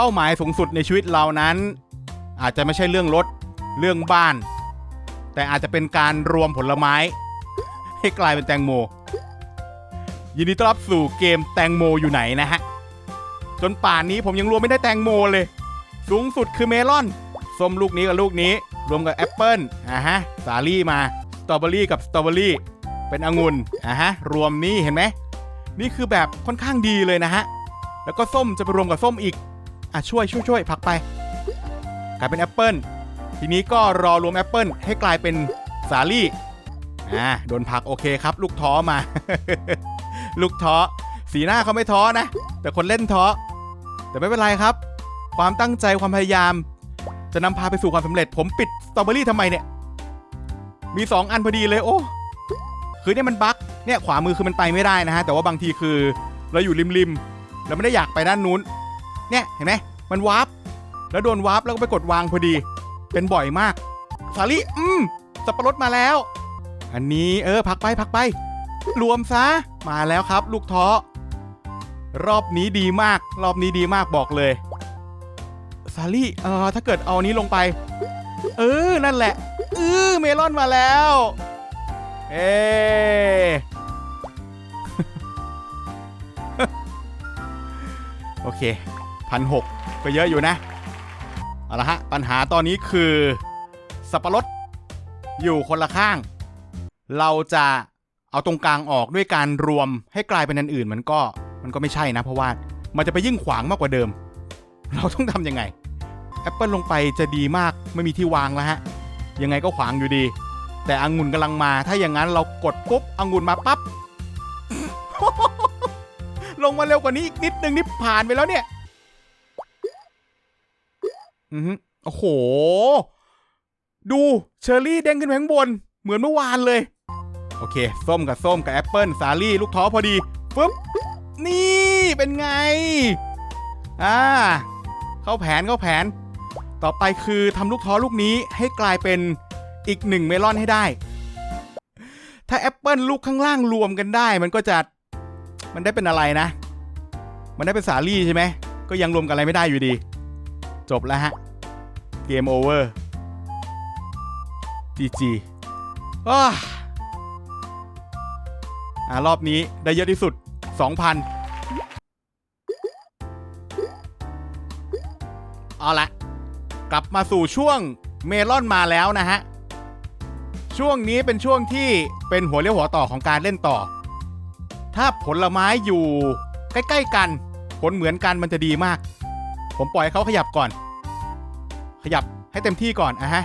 เป้าหมายสูงสุดในชีวิตเรานั้น อาจจะไม่ใช่เรื่องรถเรื่องบ้าน แต่อาจจะเป็นการรวมผลไม้ ให้กลายเป็นแตงโม ยินดีต้อนรับสู่เกมแตงโมอยู่ไหนนะฮะ จนป่านนี้ผมยังรวมไม่ได้แตงโมเลย สูงสุดคือเมลอนส้มลูกนี้กับลูกนี้ รวมกับแอปเปิลอ่าฮะสาลี่มาสตรอเบอรี่กับสตรอเบอรี่เป็นองุ่นอ่าฮะรวมนี่เห็นไหมนี่คือแบบค่อนข้างดีเลยนะฮะ แล้วก็ส้มจะไปรวมกับส้มอีก อะช่วยช่วยช่วยผักไป กลายเป็นแอปเปิลทีนี้ก็รอรวมแอปเปิลให้กลายเป็นสาลี่อ่าโดนผักโอเคครับ ลูกท้อมา ลูกท้อสีหน้าเขาไม่ท้อนะ แต่คนเล่นท้อแต่ไม่เป็นไรครับ ความตั้งใจความพยายาม จะนำพาไปสู่ความสำเร็จ ผมปิดสตรอเบอรี่ทำไมเนี่ย มี 2 อันพอดีเลยโอ้คือเนี่ยมันบั๊กเนี่ยขวามือคือมันไปไม่ได้นะฮะ แต่ว่าบางทีคือ เราอยู่ริมริมๆเราไม่ได้อยากไปด้านนู้น เนี่ยเห็นไหมมันวาร์ปแล้วโดนวาร์ปแล้วก็ไปกดวางพอดี เป็นบ่อยมาก สาลี่อืมสับปะรดมาแล้ว อันนี้เออพักไปพักไป รวมซะมาแล้วครับ ลูกท้อรอบนี้ดีมาก รอบนี้ดีมากบอกเลยซาลี่เออถ้าเกิดเอานี้ลงไป เออ นั่นแหละเออเมลอนมาแล้ว เอโอเค พันหก็เยอะอยู่นะ เอาละฮะ ปัญหาตอนนี้คือสับปะรดอยู่คนละข้าง เราจะเอาตรงกลางออกด้วยการรวมให้กลายเป็นอันอื่นมันก็มันก็ไม่ใช่นะ เพราะว่ามันจะไปยิ่งขวางมากกว่าเดิม เราต้องทำยังไงแอปเปิลลงไปจะดีมากไม่มีที่วางแล้วฮะ ยังไงก็ขวางอยู่ดี แต่องุ่นกำลังมา ถ้าอย่างนั้นเรากดปุ๊บองุ่นมาปั๊บลงมาเร็วกว่านี้อีกนิดนึงนี่ผ่านไปแล้วเนี่ย อือโอ้โห ดูเชอร์รี่เด้งขึ้นไปข้างบน เหมือนเมื่อวานเลย โอเค ส้มกับส้มกับแอปเปิลสาลี่ ลูกท้อพอดีฟึ๊บนี่เป็นไง อ่า เข้าแผนเข้าแผน ต่อไปคือทำลูกท้อลูกนี้ให้กลายเป็นอีกหนึ่งเมลอนให้ได้ ถ้าแอปเปิลลูกข้างล่างรวมกันได้ มันก็จะ มันได้เป็นอะไรนะ มันได้เป็นสาลี่ใช่ไหม ก็ยังรวมกันอะไรไม่ได้อยู่ดี จบแล้วฮะ เกมโอเวอร์ GG อ้าอ่ารอบนี้ได้เยอะที่สุด 2,000 เอาละ กลับมาสู่ช่วงเมลอนมาแล้วนะฮะ ช่วงนี้เป็นช่วงที่เป็นหัวเรียวหัวต่อของการเล่นต่อ ถ้าผลไม้อยู่ใกล้ ๆ กัน ผลเหมือนกันมันจะดีมาก ผมปล่อยเขาขยับก่อน ขยับให้เต็มที่ก่อนอะฮะ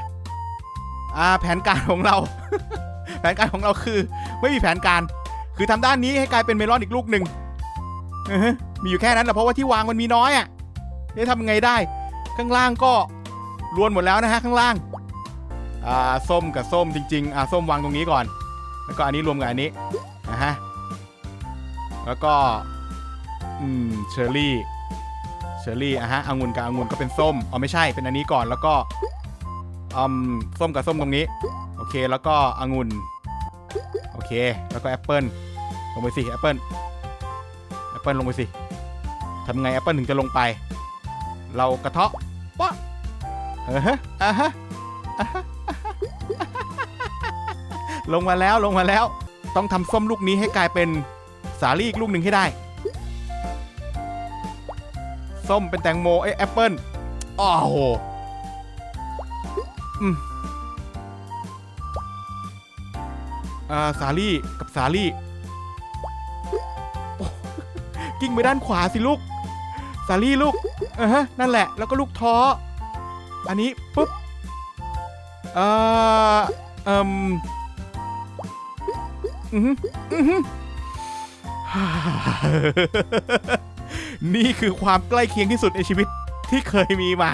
อ่าแผนการของเรา แผนการของเราคือ ไม่มีแผนการ คือทำด้านนี้ให้กลายเป็นเมลอนอีกลูกหนึ่งมีอยู่แค่นั้นแหละเพราะว่าที่วางมันมีน้อยอะ่ะจะทำไงได้ ข้างล่างก็รวนหมดแล้วนะฮะข้างล่างอ่าส้มกับส้มจริงๆอ่าส้มวางตรงนี้ก่อน แล้วก็อันนี้รวมกับอันนี้นะฮะแล้วก็อืมเชอร์รี่ เชอร์รี่อะฮะองุ่นกับองุ่นก็เป็นส้มอ๋อไม่ใช่เป็นอันนี้ก่อนแล้วก็อืมส้มกับส้มตรงนี้ โอเคแล้วก็องุ่นโอเค แล้วก็แอปเปิลลงไปสิแอปเปิลแอปเปิลลงไปสิทำไงแอปเปิลถึงจะลงไป เรากระเทาะปะเออฮะอะฮะลงมาแล้วลงมาแล้ว ต้องทำส้มลูกนี้ให้กลายเป็นสาลีอีกลูกหนึ่งให้ได้ ส้มเป็นแตงโมเอ้แอปเปิลอ้าวโหอืมอ่าสาลี่กับสาลี่กิ้งไปด้านขวาสิลูก สาลี่ลูกเออฮะนั่นแหละ แล้วก็ลูกท้อ อันนี้ปุ๊บเอ่อเอ่มอือหืออือหือ นี่คือความใกล้เคียงที่สุดในชีวิตที่เคยมีมา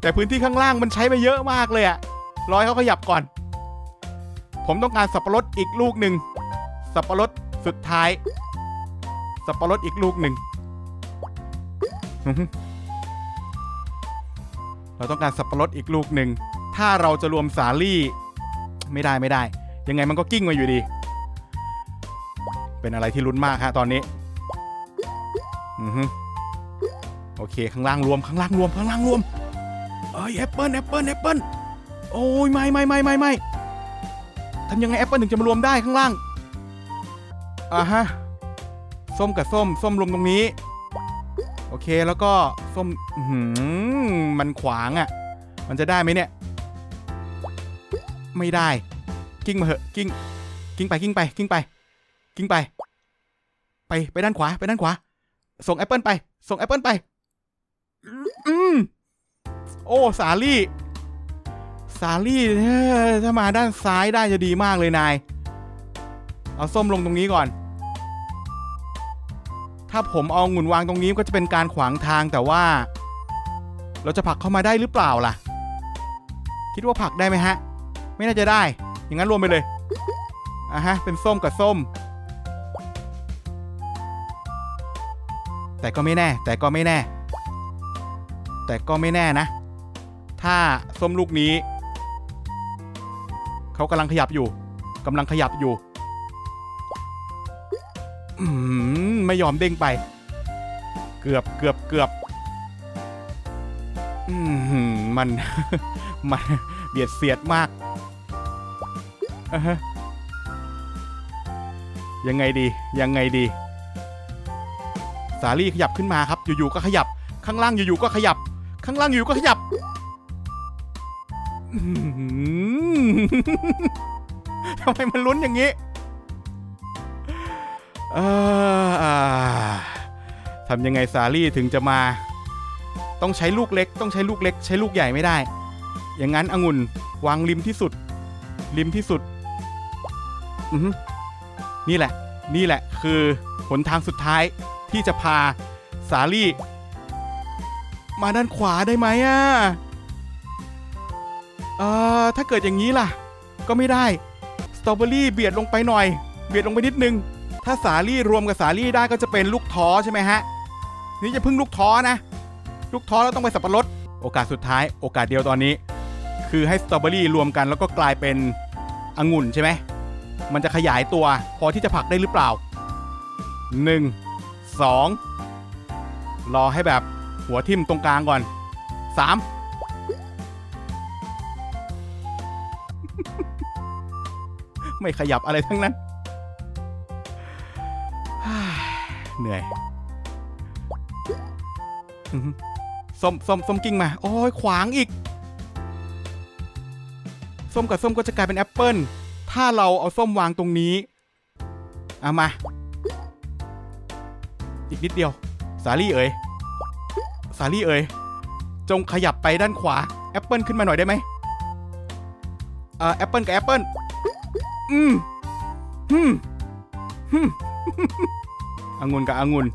แต่พื้นที่ข้างล่างมันใช้ไปเยอะมากเลยอะร้อยเขาขยับก่อน ผมต้องการสับปะรดอีกลูกหนึ่ง สับปะรดสุดท้าย สับปะรดอีกลูกหนึ่ง เราต้องการสับปะรดอีกลูกหนึ่ง ถ้าเราจะรวมสาลี่ ไม่ได้ไม่ได้ ยังไงมันก็กิ้งมาอยู่ดี เป็นอะไรที่ลุ้นมากฮะตอนนี้ อือฮึโอเคข้างล่างรวมข้างล่างรวมข้างล่างรวมเอ้ยแอปเปิลแอปเปิลแอปเปิลโอ้ยไม่ไม่ไม่ไม่ไม่ทำยังไงแอปเปิลถึงจะมารวมได้ข้างล่างอ่าฮะส้มกับส้มส้มรวมตรงนี้ โอเคแล้วก็ส้มหือมันขวางอะ่ะ มันจะได้ไหมเนี่ย ไม่ได้ กิ้งมาเหอะกิ้งกิ้งไปกิ้งไปกิ้งไป กิ้งไป ไปไปด้านขวาไปด้านขวา ส่งแอปเปิลไป ส่งแอปเปิลไป อืม โอ้ สาลี่ สาลี่เอ้อถ้ามาด้านซ้ายได้จะดีมากเลยนาย เอาส้มลงตรงนี้ก่อน ถ้าผมเอาองุ่นวางตรงนี้ก็จะเป็นการขวางทางแต่ว่า เราจะผลักเข้ามาได้หรือเปล่าล่ะ คิดว่าผลักได้ไหมฮะ ไม่น่าจะได้ อย่างนั้นรวมไปเลยอะฮะ เป็นส้มกับส้ม แต่ก็ไม่แน่ แต่ก็ไม่แน่ แต่ก็ไม่แน่นะ ถ้าส้มลูกนี้ เขากำลังขยับอยู่กำลังขยับอยู่ไม่ยอมเด้งไป เกือบเกือบเกือบมัน มันเบียดเสียดมาก ยังไงดี ยังไงดี สาลี่ขยับขึ้นมาครับ อยู่ๆก็ขยับ ข้างล่างอยู่ๆก็ขยับ ข้างล่างอยู่ก็ขยับ ทำไมมันลุ้นอย่างนี้ทำยังไงสาลี่ถึงจะมา ต้องใช้ลูกเล็ก ต้องใช้ลูกเล็ก ใช้ลูกใหญ่ไม่ได้ อย่างนั้นองุ่นวางริมที่สุด ริมที่สุดนี่แหละ นี่แหละคือหนทางสุดท้าย ที่จะพาสาลี่ มาด้านขวาได้ไหมอะเอ่อถ้าเกิดอย่างนี้ล่ะ ก็ไม่ได้สตรอเบอรี่เบียดลงไปหน่อย เบียดลงไปนิดนึง ถ้าสาลี่รวมกับสาลี่ได้ก็จะเป็นลูกท้อใช่ไหมฮะนี่จะพึ่งลูกท้อนะ ลูกท้อแล้วต้องไปสับปะรดโอกาสสุดท้ายโอกาสเดียวตอนนี้ คือให้สตรอเบอรี่รวมกันแล้วก็กลายเป็นองุ่นใช่ไหมมันจะขยายตัวพอที่จะผลักได้หรือเปล่า 1 2 รอให้แบบหัวทิ่มตรงกลางก่อน 3 ไม่ขยับอะไรทั้งนั้น เหนื่อย ส้มส้มส้มกิ้งมา โอ้ยขวางอีก ส้มกับส้มก็จะกลายเป็นแอปเปิลถ้าเราเอาส้มวางตรงนี้ เอามา อีกนิดเดียว สาลี่เอ๋ยสาลี่เอ๋ยจงขยับไปด้านขวาแอปเปิลขึ้นมาหน่อยได้ไหมเอ่อแอปเปิลกับแอปเปิลอืมฮึมฮึมองุ่นกับองุ่น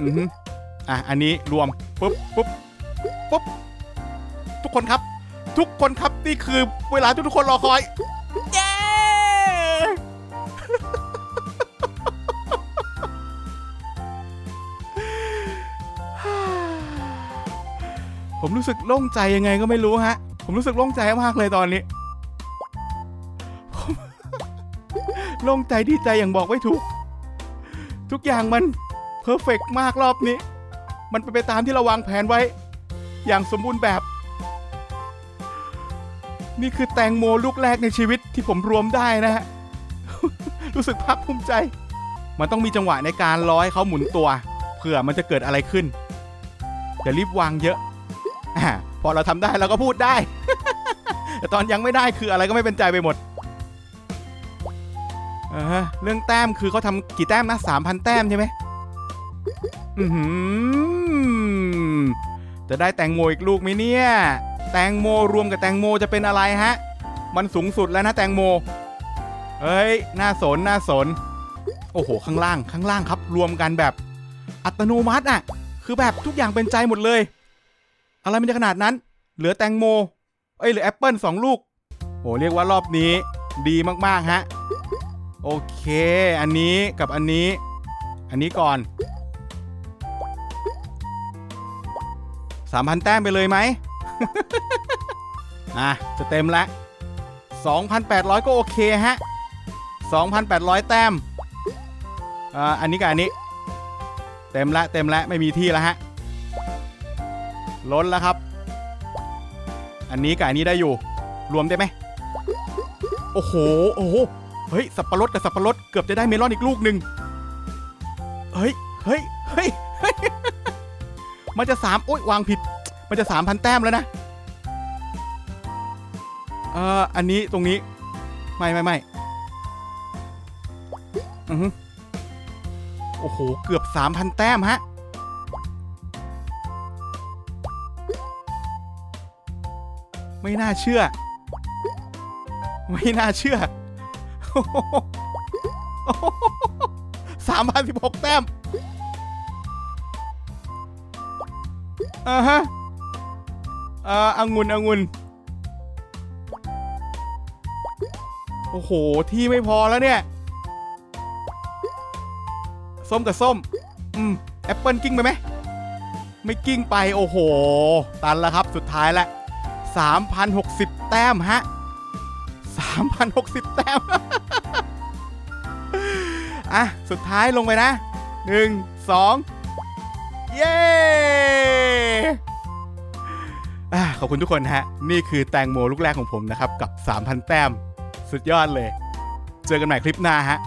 อือฮึอะ อันนี้รวมปุ๊บปุ๊บปุ๊บทุกคนครับ ทุกคนครับนี่คือเวลาที่ทุกคนรอคอย รู้สึกโล่งใจยังไงก็ไม่รู้ฮะ ผมรู้สึกโล่งใจมากเลยตอนนี้โล่งใจดีใจอย่างบอกไม่ถูก ทุกอย่างมันเพอร์เฟกมากรอบนี้ มันเป็นไปตามที่เราวางแผนไว้ อย่างสมบูรณ์แบบ นี่คือแตงโมลูกแรกในชีวิตที่ผมรวมได้นะฮะ รู้สึกภาคภูมิใจ มันต้องมีจังหวะในการร้อยเขาหมุนตัว เผื่อมันจะเกิดอะไรขึ้นอย่ารีบวางเยอะ อาพอเราทำได้เราก็พูดได้ แต่ตอนยังไม่ได้คืออะไรก็ไม่เป็นใจไปหมดเออเรื่องแต้มคือเขาทำกี่แต้มนะสามพันแต้มใช่ไหมอือหือจะได้แตงโมอีกลูกไหมเนี่ย แตงโมรวมกับแตงโมจะเป็นอะไรฮะ มันสูงสุดแล้วนะแตงโมเฮ้ย น่าสน น่าสน โอ้โห ข้างล่าง ข้างล่างครับ รวมกันแบบอัตโนมัติอะ คือแบบทุกอย่างเป็นใจหมดเลย อะไรมันจะขนาดนั้น เหลือแตงโม เอ้ยเหลือแอปเปิลสองลูกโหเรียกว่ารอบนี้ดีมาก ๆ ฮะ โอเค อันนี้กับอันนี้ อันนี้ก่อนสามพันแต้มไปเลยไหมอะ จะเต็มแล้ว2,800 ก็โอเคฮะ 2,800 แต้มอ่าอันนี้กับอันนี้ เต็มแล้วเต็มแล้วไม่มีที่แล้วฮะ ล้นแล้วครับ อันนี้กับอันนี้ได้อยู่ รวมได้ไหมโอ้โห โอ้โห เฮ้ย สับปะรดกับสับปะรดเกือบจะได้เมลอนอีกลูกหนึ่งเฮ้ย เฮ้ย เฮ้ยเฮ้ยมันจะสามโอ๊ยวางผิด มันจะสามพันแต้มแล้วนะ เอ่อ อันนี้ตรงนี้ ไม่ไม่ไม่อือโอ้โห เกือบสามพันแต้มฮะ ไม่น่าเชื่อ ไม่น่าเชื่อสามพันสิบหกแต้มอ่าฮะอ่อองุนองุนโอ้โห ที่ไม่พอแล้วเนี่ย ส้มกับส้ม อืม แอปเปิลกิ้งไปไหม ไม่กิ้งไป โอ้โห ตันแล้วครับ สุดท้ายแล้ว 3,060 แต้มฮะ 3,060 แต้ม อะ สุดท้ายลงไปนะ 1 2 เย้อะขอบคุณทุกคนฮะ นี่คือแตงโมลูกแรกของผมนะครับ กับ 3,000 แต้ม สุดยอดเลย เจอกันใหม่คลิปหน้าฮะ